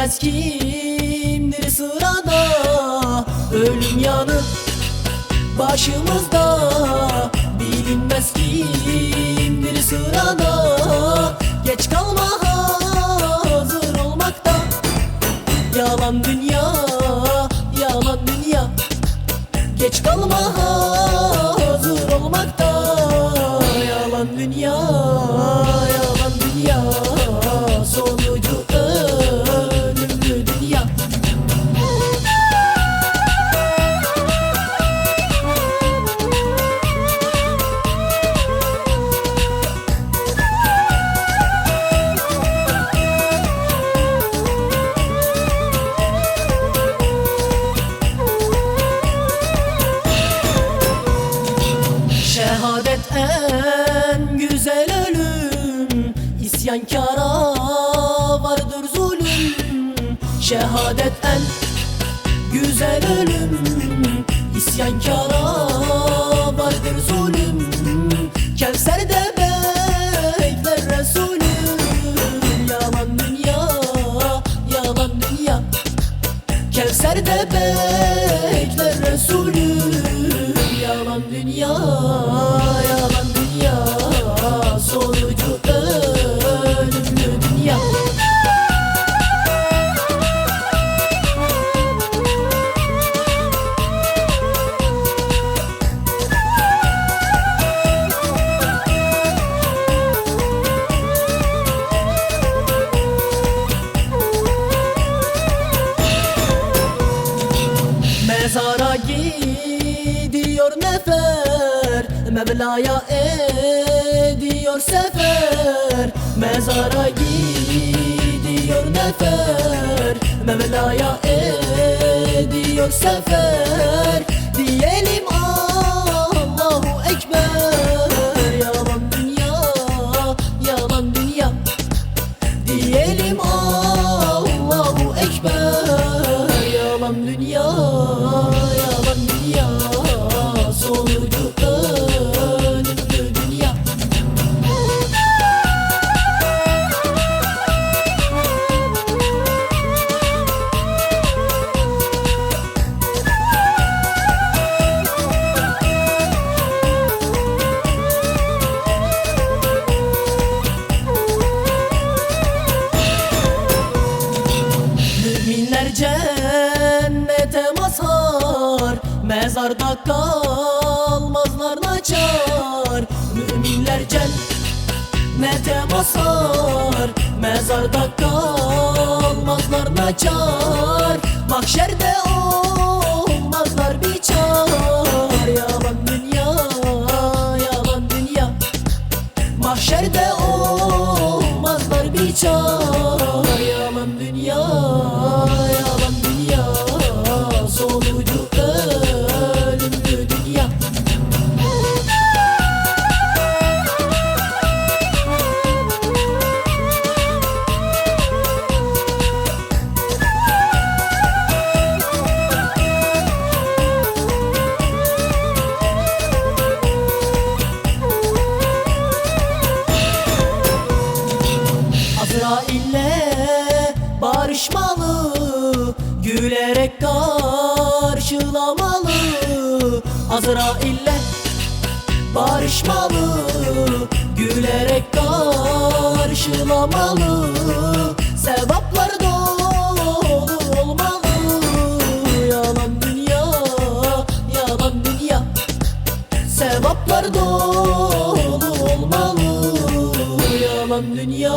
Bilinmez kimdir sırada? Ölüm yanı başımızda. Bilinmez kimdir sırada? Geç kalma hazır olmakta. Yalan dünya, yalan dünya. Geç kalma hazır en güzel ölüm İsyankara vardır zulüm. Şehadet en güzel ölüm İsyankara vardır zulüm. Kevser'de bekler Resulüm Yalan dünya, yalan dünya. Kevser'de bekler Resulüm Yalan dünya, Mezara gidiyor nefer Mevla'ya ediyor sefer. Mezara gidiyor nefer Mevla'ya ediyor sefer. Diyelim Allahu kalmazlar naçar. Müminler cennete mazhar Mezarda kalmazlar naçar. Mahşerde olmazlar biçar. Yalan dünya, yalan dünya. Mahşerde olmazlar bir barışmalı Gülerek karşılamalı. Azrail'le barışmalı Gülerek karşılamalı. Sevaplar dolu olmalı. Yalan dünya, yalan dünya. Sevaplar dolu olmalı. Yalan dünya,